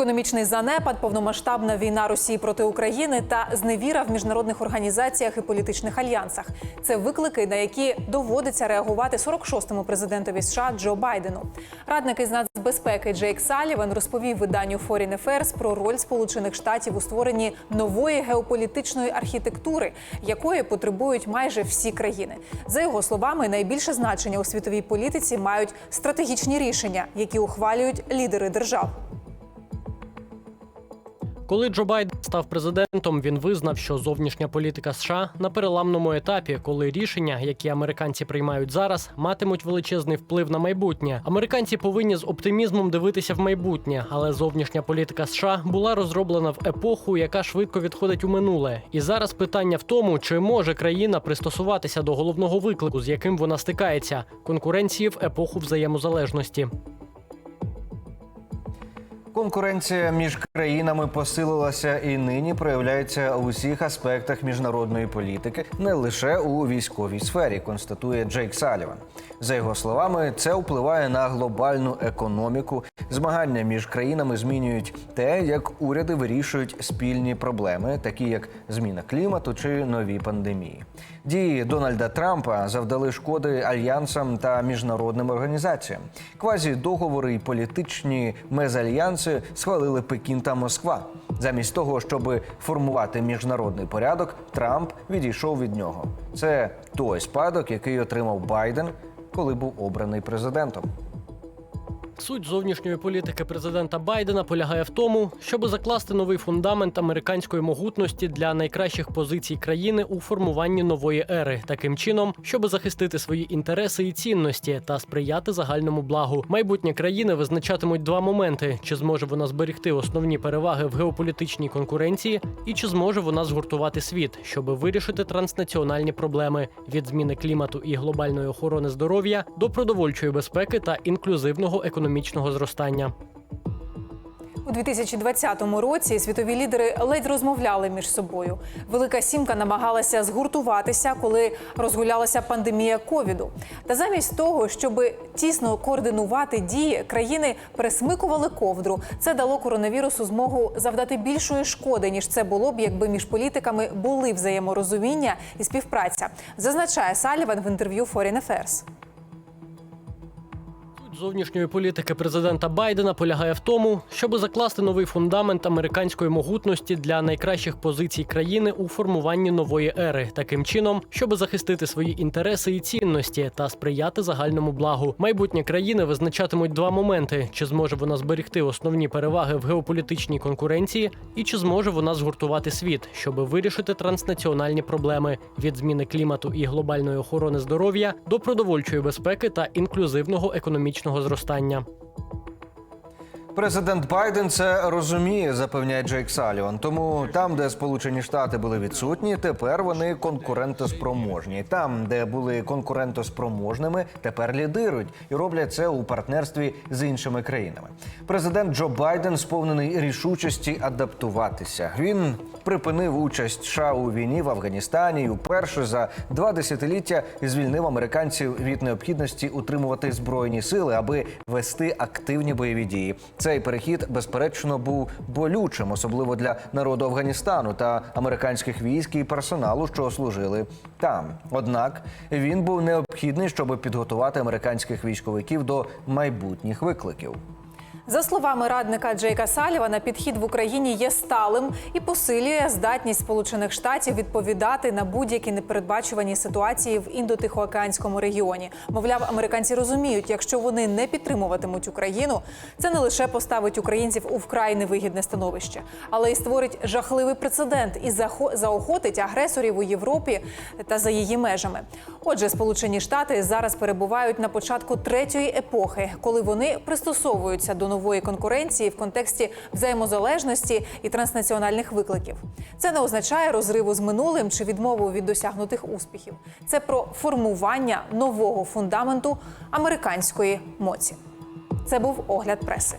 Економічний занепад, повномасштабна війна Росії проти України та зневіра в міжнародних організаціях і політичних альянсах це виклики, на які доводиться реагувати 46-му президентові США Джо Байдену. Радник із нацбезпеки Джейк Саліван розповів виданню Foreign Affairs про роль Сполучених Штатів у створенні нової геополітичної архітектури, якої потребують майже всі країни. За його словами, найбільше значення у світовій політиці мають стратегічні рішення, які ухвалюють лідери держав. Коли Джо Байден став президентом, він визнав, що зовнішня політика США на переламному етапі, коли рішення, які американці приймають зараз, матимуть величезний вплив на майбутнє. Американці повинні з оптимізмом дивитися в майбутнє, але зовнішня політика США була розроблена в епоху, яка швидко відходить у минуле. І зараз питання в тому, чи може країна пристосуватися до головного виклику, з яким вона стикається конкуренції в епоху взаємозалежності. Конкуренція між країнами посилилася і нині проявляється у усіх аспектах міжнародної політики, не лише у військовій сфері, констатує Джейк Саліван. За його словами, це впливає на глобальну економіку. Змагання між країнами змінюють те, як уряди вирішують спільні проблеми, такі як зміна клімату чи нові пандемії. Дії Дональда Трампа завдали шкоди альянсам та міжнародним організаціям. Квазі договори і політичні мезальянси схвалили Пекін та Москва. Замість того, щоб формувати міжнародний порядок, Трамп відійшов від нього. Це той спадок, який отримав Байден, коли був обраний президентом. Суть зовнішньої політики президента Байдена полягає в тому, щоб закласти новий фундамент американської могутності для найкращих позицій країни у формуванні нової ери, таким чином, щоб захистити свої інтереси і цінності та сприяти загальному благу. Майбутнє країни визначатимуть два моменти: чи зможе вона зберегти основні переваги в геополітичній конкуренції, і чи зможе вона згуртувати світ, щоб вирішити транснаціональні проблеми від зміни клімату і глобальної охорони здоров'я до продовольчої безпеки та інклюзивного економічного зростання. У 2020 році світові лідери ледь розмовляли між собою. Велика сімка намагалася згуртуватися, коли розгулялася пандемія ковіду. Та замість того, щоб тісно координувати дії, країни пересмикували ковдру. Це дало коронавірусу змогу завдати більшої шкоди ніж це було б, якби між політиками були взаєморозуміння і співпраця. Зазначає Саліван в інтерв'ю Foreign Affairs. Зовнішньої політики президента Байдена полягає в тому, щоб закласти новий фундамент американської могутності для найкращих позицій країни у формуванні нової ери, таким чином, щоб захистити свої інтереси і цінності та сприяти загальному благу. Майбутнє країни визначатимуть два моменти: чи зможе вона зберегти основні переваги в геополітичній конкуренції, і чи зможе вона згуртувати світ, щоб вирішити транснаціональні проблеми від зміни клімату і глобальної охорони здоров'я до продовольчої безпеки та інклюзивного економічного зростання. Президент Байден це розуміє, запевняє Джейк Саліван. Тому там, де Сполучені Штати були відсутні, тепер вони конкурентоспроможні. Там, де були конкурентоспроможними, тепер лідирують і роблять це у партнерстві з іншими країнами. Президент Джо Байден сповнений рішучості адаптуватися. Він припинив участь США у війні в Афганістані і вперше за два десятиліття звільнив американців від необхідності утримувати збройні сили, аби вести активні бойові дії. Цей перехід, безперечно, був болючим, особливо для народу Афганістану та американських військ і персоналу, що служили там. Однак він був необхідний, щоб підготувати американських військовиків до майбутніх викликів. За словами радника Джейка Салівана, підхід в Україні є сталим і посилює здатність Сполучених Штатів відповідати на будь-які непередбачувані ситуації в індотихоокеанському регіоні. Мовляв, американці розуміють, якщо вони не підтримуватимуть Україну, це не лише поставить українців у вкрай невигідне становище, але й створить жахливий прецедент і заохотить агресорів у Європі та за її межами. Отже, Сполучені Штати зараз перебувають на початку третьої епохи, коли вони пристосовуються до нової конкуренції в контексті взаємозалежності і транснаціональних викликів. Це не означає розриву з минулим чи відмову від досягнутих успіхів. Це про формування нового фундаменту американської моці. Це був огляд преси.